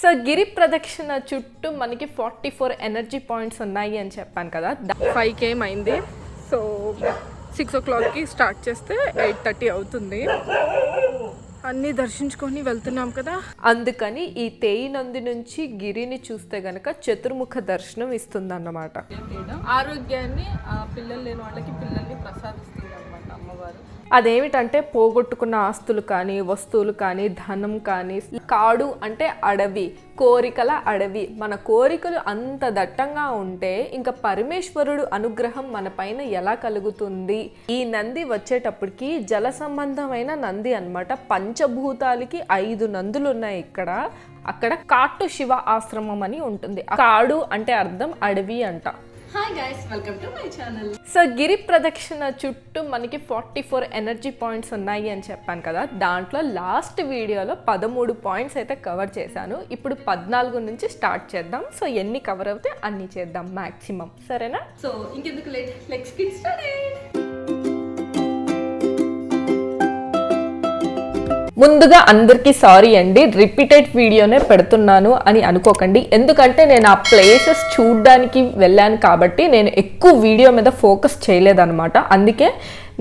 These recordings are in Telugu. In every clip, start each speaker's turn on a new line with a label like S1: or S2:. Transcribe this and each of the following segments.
S1: సో గిరి ప్రదక్షిణ చుట్టూ మనకి ఫార్టీ ఫోర్ ఎనర్జీ పాయింట్స్ ఉన్నాయి అని చెప్పాను కదా. ఫైవ్ కేమ్ అయింది. సో సిక్స్ ఓ క్లాక్కి స్టార్ట్ చేస్తే ఎయిట్ థర్టీ అవుతుంది. అన్నీ దర్శించుకొని వెళ్తున్నాం కదా. అందుకని ఈ తేయి నంది నుంచి గిరిని చూస్తే గనక చతుర్ముఖ దర్శనం ఇస్తుందన్నమాట. ఆరోగ్యాన్ని పిల్లలు లేని వాళ్ళకి పిల్లల్ని ప్రసాదిస్తుంది అనమాట అమ్మవారు. అదేమిటంటే పోగొట్టుకున్న ఆస్తులు కానీ వస్తువులు కానీ ధనం కానీ కాడు అంటే అడవి. కోరికల అడవి. మన కోరికలు అంత దట్టంగా ఉంటే ఇంకా పరమేశ్వరుడు అనుగ్రహం మన పైన ఎలా కలుగుతుంది? ఈ నంది వచ్చేటప్పటికి జల సంబంధమైన నంది అనమాట పంచభూతాలకి ఐదు నందులు ఉన్నాయి ఇక్కడ. అక్కడ కాట్టు శివ ఆశ్రమం అని ఉంటుంది. కాడు అంటే అర్థం అడవి అంట.
S2: Hi guys welcome to my channel
S1: so గిరి ప్రదక్షిణ చుట్టూ మనకి ఫార్టీ ఫోర్ ఎనర్జీ పాయింట్స్ ఉన్నాయి అని చెప్పాను కదా. దాంట్లో లాస్ట్ వీడియోలో పదమూడు పాయింట్స్ అయితే కవర్ చేశాను. ఇప్పుడు పద్నాలుగు నుంచి స్టార్ట్ చేద్దాం. సో ఎన్ని కవర్ అవుతే అన్ని చేద్దాం మాక్సిమం సరేనా?
S2: సో ఇంకెందుకు లేట్ లెట్స్ స్టార్టెడ్
S1: ముందుగా అందరికీ సారీ అండి. రిపీటెడ్ వీడియోనే పెడుతున్నాను అని అనుకోకండి. ఎందుకంటే నేను ఆ ప్లేసెస్ చూడడానికి వెళ్ళాను కాబట్టి నేను ఎక్కువ వీడియో మీద ఫోకస్ చేయలేదన్నమాట. అందుకే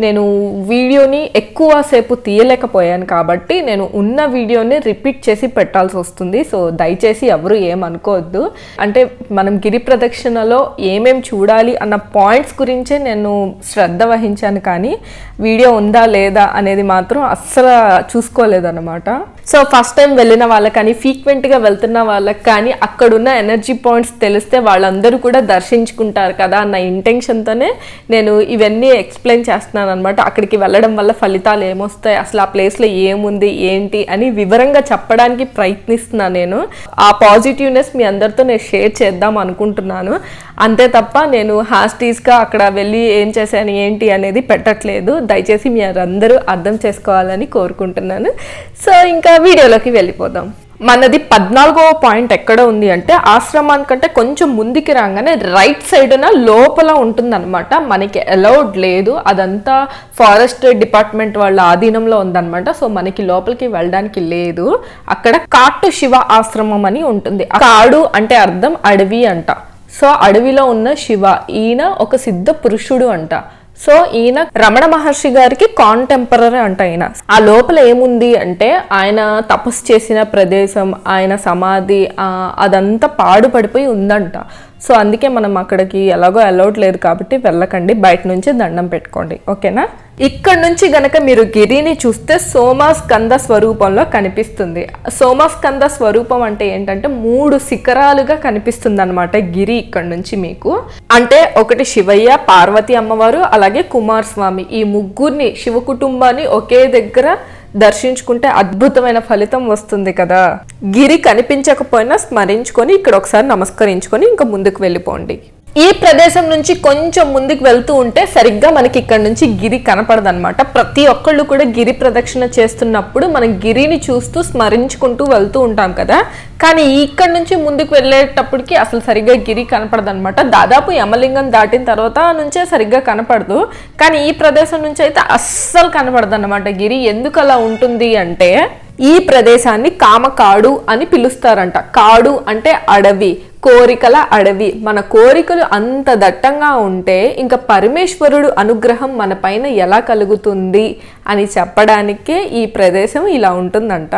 S1: నేను వీడియోని ఎక్కువ సేపు తీయలేకపోయాను కాబట్టి నేను ఉన్న వీడియోని రిపీట్ చేసి పెట్టాల్సి వస్తుంది. సో దయచేసి ఎవరు ఏమనుకోవద్దు. అంటే మనం గిరి ప్రదక్షిణలో ఏమేం చూడాలి అన్న పాయింట్స్ గురించే నేను శ్రద్ధ వహించాను కానీ వీడియో ఉందా లేదా అనేది మాత్రం అస్సలు చూసుకోలేదన్నమాట. సో ఫస్ట్ టైం వెళ్ళిన వాళ్ళకి కానీ ఫ్రీక్వెంట్గా వెళ్తున్న వాళ్ళకి కానీ అక్కడున్న ఎనర్జీ పాయింట్స్ తెలిస్తే వాళ్ళందరూ కూడా దర్శించుకుంటారు కదా అన్న ఇంటెన్షన్తోనే నేను ఇవన్నీ ఎక్స్ప్లెయిన్ చేస్తున్నాను అనమాట అక్కడికి వెళ్ళడం వల్ల ఫలితాలు ఏమొస్తాయి? అసలు ఆ ప్లేస్లో ఏముంది? ఏంటి? అని వివరంగా చెప్పడానికి ప్రయత్నిస్తున్నాను నేను. ఆ పాజిటివ్నెస్ మీ అందరితో నేను షేర్ చేద్దాం అనుకుంటున్నాను. అంతే తప్ప నేను హాస్టీస్గా అక్కడ వెళ్ళి ఏం చేశాను ఏంటి అనేది పెట్టట్లేదు. దయచేసి మీరు అందరూ అర్థం చేసుకోవాలని కోరుకుంటున్నాను. సో ఇంకా వీడియోలోకి వెళ్ళిపోదాం. మనది పద్నాలుగవ పాయింట్ ఎక్కడ ఉంది అంటే ఆశ్రమానికంటే కొంచెం ముందుకి రాగానే రైట్ సైడ్న లోపల ఉంటుందన్నమాట. మనకి అలౌడ్ లేదు. అదంతా ఫారెస్ట్ డిపార్ట్మెంట్ వాళ్ళ ఆధీనంలో ఉందన్నమాట. సో మనకి లోపలికి వెళ్ళడానికి లేదు. అక్కడ కాటు శివ ఆశ్రమం అని ఉంటుంది. కాడు అంటే అర్థం అడవి అంట. సో అడవిలో ఉన్న శివ ఈయన ఒక సిద్ధ పురుషుడు అంట. సో ఈయన రమణ మహర్షి గారికి కాంటెంపరీ అంట ఆయన ఆ లోపల ఏముంది అంటే ఆయన తపస్సు చేసిన ప్రదేశం ఆయన సమాధి అదంతా పాడుపడిపోయి ఉందంట. సో అందుకే మనం అక్కడికి ఎలాగో అలౌట్ లేదు కాబట్టి వెళ్ళకండి. బయట నుంచి దండం పెట్టుకోండి. ఓకేనా? ఇక్కడ నుంచి గనక మీరు గిరిని చూస్తే సోమాస్కంద స్వరూపంలో కనిపిస్తుంది. సోమాస్కంద స్వరూపం అంటే ఏంటంటే మూడు శిఖరాలుగా కనిపిస్తుంది అనమాట గిరి ఇక్కడ నుంచి మీకు. అంటే ఒకటి శివయ్య పార్వతి అమ్మవారు అలాగే కుమారస్వామి. ఈ ముగ్గురిని శివ కుటుంబాన్ని ఒకే దగ్గర దర్శించుకుంటే అద్భుతమైన ఫలితం వస్తుంది కదా. గిరి కనిపించకపోయినా స్మరించుకొని ఇక్కడ ఒకసారి నమస్కరించుకొని ఇంకా ముందుకు వెళ్ళిపోండి. ఈ ప్రదేశం నుంచి కొంచెం ముందుకు వెళ్తూ ఉంటే సరిగ్గా మనకి ఇక్కడ నుంచి గిరి కనపడదనమాట ప్రతి ఒక్కళ్ళు కూడా గిరి ప్రదక్షిణ చేస్తున్నప్పుడు మనం గిరిని చూస్తూ స్మరించుకుంటూ వెళ్తూ ఉంటాం కదా. కానీ ఇక్కడ నుంచి ముందుకు వెళ్ళేటప్పటికి అసలు సరిగ్గా గిరి కనపడదనమాట దాదాపు యమలింగం దాటిన తర్వాత నుంచే సరిగ్గా కనపడదు. కానీ ఈ ప్రదేశం నుంచి అయితే అస్సలు కనపడదన్నమాట గిరి. ఎందుకు అలా ఉంటుంది అంటే ఈ ప్రదేశాన్ని కామకాడు అని పిలుస్తారంట. కాడు అంటే అడవి. కోరికల అడవి. మన కోరికలు అంత దట్టంగా ఉంటే ఇంకా పరమేశ్వరుడు అనుగ్రహం మన పైన ఎలా కలుగుతుంది అని చెప్పడానికే ఈ ప్రదేశం ఇలా ఉంటుందంట.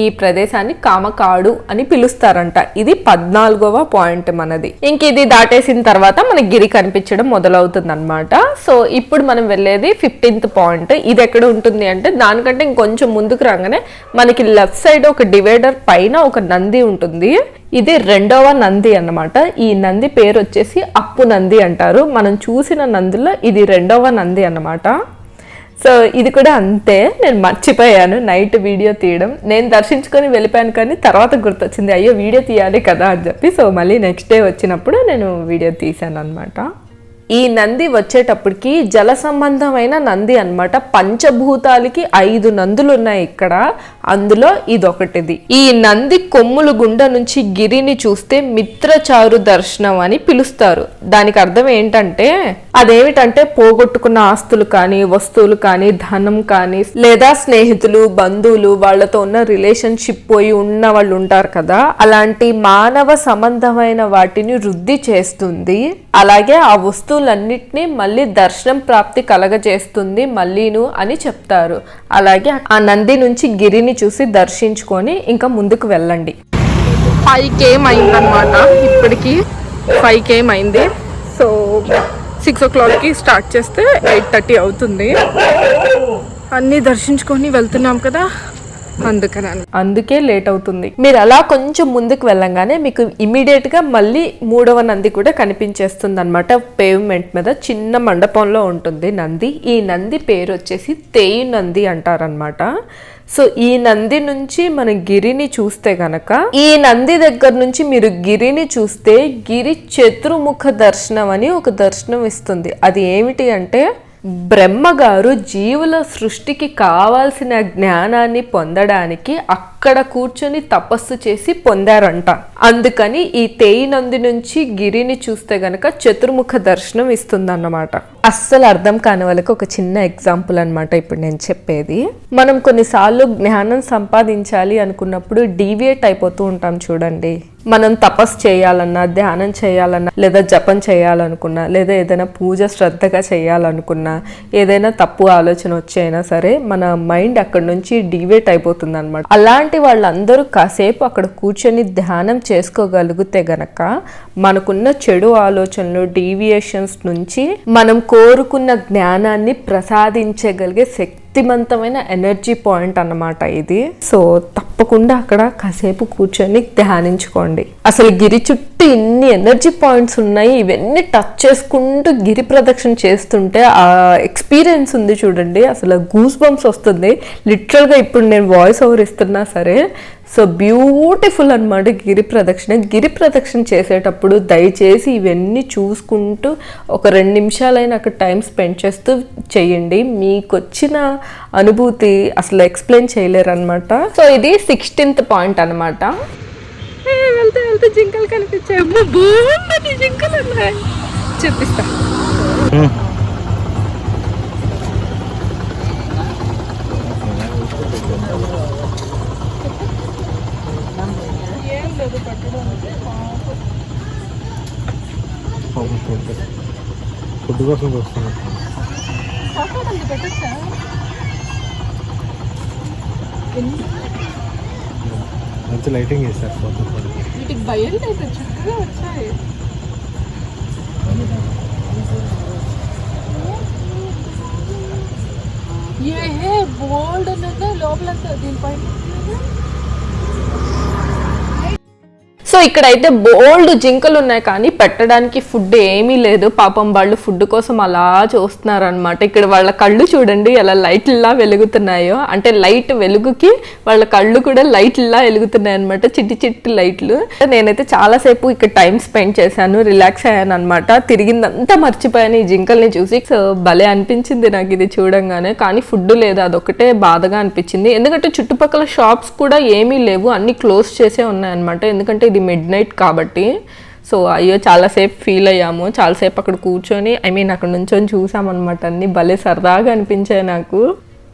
S1: ఈ ప్రదేశాన్ని కామకాడు అని పిలుస్తారంట. ఇది పద్నాలుగవ పాయింట్ మనది. ఇంక ఇది దాటేసిన తర్వాత మనకి గిరి కనిపించడం మొదలవుతుంది అనమాట సో ఇప్పుడు మనం వెళ్ళేది ఫిఫ్టీన్త్ పాయింట్. ఇది ఎక్కడ ఉంటుంది అంటే దానికంటే ఇంకొంచెం ముందుకు రాగానే మనకి లెఫ్ట్ సైడ్ ఒక డివైడర్ పైన ఒక నంది ఉంటుంది. ఇది రెండవ నంది అన్నమాట. ఈ నంది పేరు వచ్చేసి అప్పు నంది అంటారు. మనం చూసిన నందులో ఇది రెండవ నంది అన్నమాట. సో ఇది కూడా అంతే. నేను మర్చిపోయాను. నైట్ వీడియో తీయడం. నేను దర్శించుకొని వెళ్ళిపోయాను కానీ తర్వాత గుర్తొచ్చింది. అయ్యో వీడియో తీయాలి కదా అని చెప్పి. సో మళ్ళీ నెక్స్ట్ డే వచ్చినప్పుడు నేను వీడియో తీశాను అనమాట ఈ నంది వచ్చేటప్పటికి జల సంబంధమైన నంది అనమాట పంచభూతాలకి ఐదు నందులు ఉన్నాయి ఇక్కడ. అందులో ఇదొకటిది. ఈ నంది కొమ్ములు గుండ నుంచి గిరిని చూస్తే మిత్రచారు దర్శనం అని పిలుస్తారు. దానికి అర్థం ఏంటంటే అదేమిటంటే పోగొట్టుకున్న ఆస్తులు కానీ వస్తువులు కానీ ధనం కానీ లేదా స్నేహితులు బంధువులు వాళ్ళతో ఉన్న రిలేషన్షిప్ పోయి ఉన్న వాళ్ళు ఉంటారు కదా. అలాంటి మానవ సంబంధమైన వాటిని వృద్ధి చేస్తుంది. అలాగే ఆ వస్తువు వస్తువులన్నిటినీ మళ్ళీ దర్శనం ప్రాప్తి కలగజేస్తుంది మళ్ళీను అని చెప్తారు. అలాగే ఆ నంది నుంచి గిరిని చూసి దర్శించుకొని ఇంకా ముందుకు వెళ్ళండి. ఫైవ్ కేమ్ అయిందనమాట ఇప్పటికి ఫైవ్ కేమ్ అయింది. సో సిక్స్ ఓ క్లాక్కి స్టార్ట్ చేస్తే ఎయిట్ థర్టీ అవుతుంది. అన్నీ దర్శించుకొని వెళ్తున్నాం కదా. అందుకని అందుకే లేట్ అవుతుంది. మీరు అలా కొంచెం ముందుకు వెళ్ళంగానే మీకు ఇమీడియట్గా మళ్ళీ మూడవ నంది కూడా కనిపించేస్తుంది అనమాట పేవ్మెంట్ మీద చిన్న మండపంలో ఉంటుంది నంది. ఈ నంది పేరు వచ్చేసి తేయు నంది అంటారనమాట సో ఈ నంది నుంచి మన గిరిని చూస్తే గనక ఈ నంది దగ్గర నుంచి మీరు గిరిని చూస్తే గిరి చతుర్ముఖ దర్శనం అని ఒక దర్శనం ఇస్తుంది. అది ఏమిటి అంటే బ్రహ్మగారు జీవుల సృష్టికి కావాల్సిన జ్ఞానాన్ని పొందడానికి అక్కడ కూర్చొని తపస్సు చేసి పొందారంట. అందుకని ఈ తేయినంది నుంచి గిరిని చూస్తే గనక చతుర్ముఖ దర్శనం ఇస్తుందన్నమాట. అస్సలు అర్థం కాని వాళ్ళకి ఒక చిన్న ఎగ్జాంపుల్ అన్నమాట ఇప్పుడు నేను చెప్పేది. మనం కొన్నిసార్లు జ్ఞానం సంపాదించాలి అనుకున్నప్పుడు డీవియేట్ అయిపోతూ ఉంటాం చూడండి. మనం తపస్సు చేయాలన్నా ధ్యానం చేయాలన్నా లేదా జపం చేయాలనుకున్నా లేదా ఏదైనా పూజ శ్రద్ధగా చేయాలనుకున్నా ఏదైనా తప్పు ఆలోచన వచ్చైనా సరే మన మైండ్ అక్కడ నుంచి డివేట్ అయిపోతుంది అనమాట అలాంటి వాళ్ళందరూ కాసేపు అక్కడ కూర్చొని ధ్యానం చేసుకోగలిగితే గనక మనకున్న చెడు ఆలోచనలు డీవియేషన్స్ నుంచి మనం కోరుకున్న జ్ఞానాన్ని ప్రసాదించగలిగే శక్తి శక్తివంతమైన ఎనర్జీ పాయింట్ అన్నమాట ఇది. సో తప్పకుండా అక్కడ కాసేపు కూర్చొని ధ్యానించుకోండి. అసలు గిరి చుట్టూ ఇన్ని ఎనర్జీ పాయింట్స్ ఉన్నాయి ఇవన్నీ టచ్ చేసుకుంటూ గిరి ప్రదక్షిణ చేస్తుంటే ఆ ఎక్స్పీరియన్స్ ఉంది చూడండి. అసలు గూస్ బంప్స్ వస్తుంది లిటరల్గా ఇప్పుడు నేను వాయిస్ ఓవర్ ఇస్తున్నా సరే సో బ్యూటిఫుల్ అన్నమాట గిరి ప్రదక్షిణ. గిరి ప్రదక్షిణ చేసేటప్పుడు దయచేసి ఇవన్నీ చూసుకుంటూ ఒక రెండు నిమిషాలైనా అక్కడ టైం స్పెండ్ చేస్తూ చేయండి. మీకు వచ్చిన అనుభూతి అసలు ఎక్స్ప్లెయిన్ చేయలేరు అనమాట సో ఇది సిక్స్టీన్త్ పాయింట్ అనమాట వెళ్తే వెళ్తే జింకలు కనిపించాయి. అమ్మ బాగుంది జింకలు ఉన్నాయి చూపిస్తా
S3: ఫుడ్ కోసం వస్తున్నాం మంచి లైటింగ్ వేస్తారు ఫోటో
S2: వీటికి భయం లేదు చక్కగా వచ్చాయి ఏ బోల్డ్ ఉన్నది లోపలంతా దీనిపైన
S1: సో ఇక్కడైతే బోల్డ్ జింకలు ఉన్నాయి కానీ పెట్టడానికి ఫుడ్ ఏమీ లేదు. పాపం వాళ్ళు ఫుడ్ కోసం అలా చూస్తున్నారనమాట ఇక్కడ వాళ్ళ కళ్ళు చూడండి ఎలా లైట్లా వెలుగుతున్నాయో. అంటే లైట్ వెలుగుకి వాళ్ళ కళ్ళు కూడా లైట్లా వెలుగుతున్నాయి అనమాట చిట్టి చిట్టి లైట్లు నేనైతే చాలాసేపు ఇక్కడ టైం స్పెండ్ చేశాను రిలాక్స్ అయ్యాను అనమాట తిరిగిందంతా మర్చిపోయాను ఈ జింకల్ని చూసి. సో భలే అనిపించింది నాకు ఇది చూడంగానే. కానీ ఫుడ్ లేదు అదొకటే బాధగా అనిపించింది. ఎందుకంటే చుట్టుపక్కల షాప్స్ కూడా ఏమీ లేవు. అన్ని క్లోజ్ చేసే ఉన్నాయన్నమాట. ఎందుకంటే ఇది మిడ్ నైట్ కాబట్టి సో అయ్యో చాలాసేపు ఫీల్ అయ్యాము. చాలాసేపు అక్కడ కూర్చొని ఐ మీన్ అక్కడ నుంచొని చూసామన్నమాట అన్ని. భలే సరదాగా అనిపించాయి నాకు.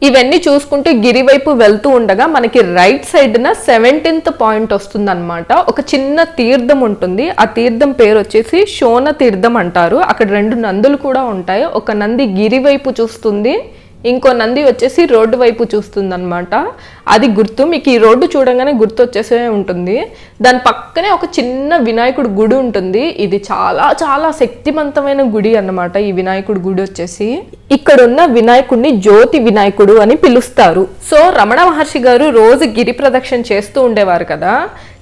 S1: ఇవన్నీ చూసుకుంటూ గిరి వైపు వెళ్తూ ఉండగా మనకి రైట్ సైడ్న సెవెంటీన్త్ పాయింట్ వస్తుందన్నమాట. ఒక చిన్న తీర్థం ఉంటుంది. ఆ తీర్థం పేరు వచ్చేసి శోణ తీర్థం అంటారు. అక్కడ రెండు నందులు కూడా ఉంటాయి. ఒక నంది గిరి వైపు చూస్తుంది. ఇంకో నంది వచ్చేసి రోడ్డు వైపు చూస్తుందన్నమాట. అది గుర్తు మీకు ఈ రోడ్డు చూడంగానే గుర్తు వచ్చేసే ఉంటుంది. దాని పక్కనే ఒక చిన్న వినాయకుడు గుడి ఉంటుంది. ఇది చాలా చాలా శక్తివంతమైన గుడి అన్నమాట ఈ వినాయకుడు గుడి వచ్చేసి. ఇక్కడ ఉన్న వినాయకుడిని జ్యోతి వినాయకుడు అని పిలుస్తారు. సో రమణ మహర్షి గారు రోజు గిరి ప్రదక్షిణ చేస్తూ ఉండేవారు కదా.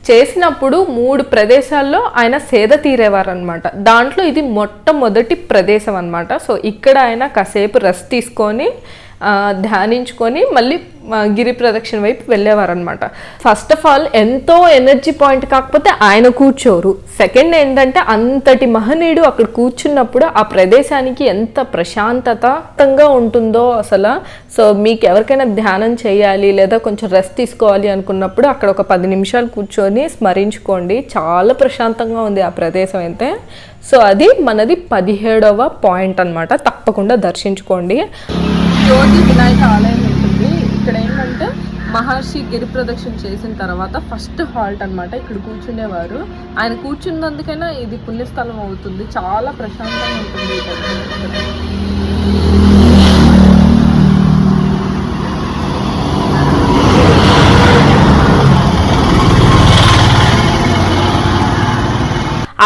S1: చేసినప్పుడు మూడు ప్రదేశాల్లో ఆయన సేద తీరేవారనమాట దాంట్లో ఇది మొట్టమొదటి ప్రదేశం అన్నమాట సో ఇక్కడ ఆయన కాసేపు రెస్ట్ తీసుకొని ధ్యానించుకొని మళ్ళీ గిరి ప్రదక్షిణ వైపు వెళ్ళేవారనమాట ఫస్ట్ ఆఫ్ ఆల్ ఎంతో ఎనర్జీ పాయింట్ కాకపోతే ఆయన కూర్చోరు. సెకండ్ ఏంటంటే అంతటి మహనీయుడు అక్కడ కూర్చున్నప్పుడు ఆ ప్రదేశానికి ఎంత ప్రశాంతతంగా ఉంటుందో అసలు. సో మీకు ఎవరికైనా ధ్యానం చేయాలి లేదా కొంచెం రెస్ట్ తీసుకోవాలి అనుకున్నప్పుడు అక్కడ ఒక పది నిమిషాలు కూర్చొని స్మరించుకోండి. చాలా ప్రశాంతంగా ఉంది ఆ ప్రదేశం అయితే. సో అది మనది పదిహేడవ పాయింట్ అనమాట తప్పకుండా దర్శించుకోండి. జ్యోతి వినాయక ఆలయం ఉంటుంది. ఇక్కడ ఏంటంటే మహర్షి గిరి ప్రదక్షిణ చేసిన తర్వాత ఫస్ట్ హాల్ట్ అన్నమాట ఇక్కడ కూర్చునేవారు. ఆయన కూర్చున్నందుకైనా ఇది పుణ్యస్థలం అవుతుంది. చాలా ప్రశాంతంగా ఉంటుంది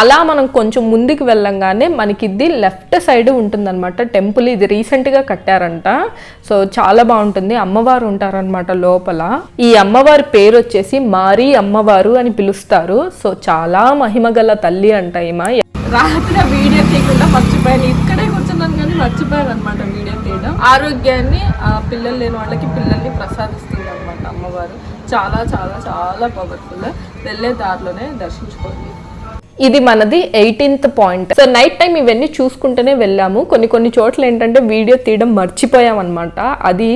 S1: అలా మనం కొంచెం ముందుకు వెళ్ళంగానే మనకి ఇది లెఫ్ట్ సైడ్ ఉంటుందన్నమాట. టెంపుల్ ఇది రీసెంట్గా కట్టారంట. సో చాలా బాగుంటుంది. అమ్మవారు ఉంటారనమాట లోపల. ఈ అమ్మవారి పేరు వచ్చేసి మారీ అమ్మవారు అని పిలుస్తారు. సో చాలా మహిమగల తల్లి అంట ఈమె. రాత్రి వీడియో తీయకుండా మర్చిపోయాను. ఇక్కడే కూర్చున్నాను కానీ మర్చిపోయాను అనమాట వీడియో తీయడం. ఆరోగ్యాన్ని ఆ పిల్లలు లేని వాళ్ళకి పిల్లల్ని ప్రసాదిస్తుంది అనమాట అమ్మవారు. చాలా చాలా చాలా పవర్ఫుల్ వెళ్ళే దారిలోనే దర్శించుకోండి. ఇది మనది eighteenth point so night time ఇవన్నీ చూసుకుంటూనే వెళ్ళాము. కొన్ని కొన్ని చోట్ల ఏంటంటే వీడియో తీయడం మర్చిపోయాం అనమాట అది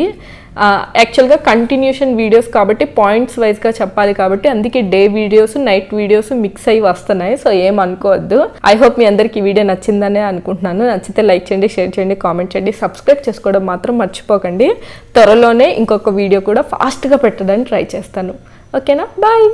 S1: యాక్చువల్గా కంటిన్యూషన్ వీడియోస్ కాబట్టి పాయింట్స్ వైజ్గా చెప్పాలి కాబట్టి అందుకే day videos night videos mix అయ్యి వస్తున్నాయి. సో ఏం అనుకోవద్దు. ఐ హోప్ మీ అందరికి ఈ వీడియో నచ్చిందనే అనుకుంటున్నాను. నచ్చితే లైక్ చేయండి షేర్ చేయండి కామెంట్ చేయండి సబ్స్క్రైబ్ చేసుకోవడం మాత్రం మర్చిపోకండి. త్వరలోనే ఇంకొక వీడియో కూడా ఫాస్ట్గా పెట్టడానికి ట్రై చేస్తాను. ఓకేనా బాయ్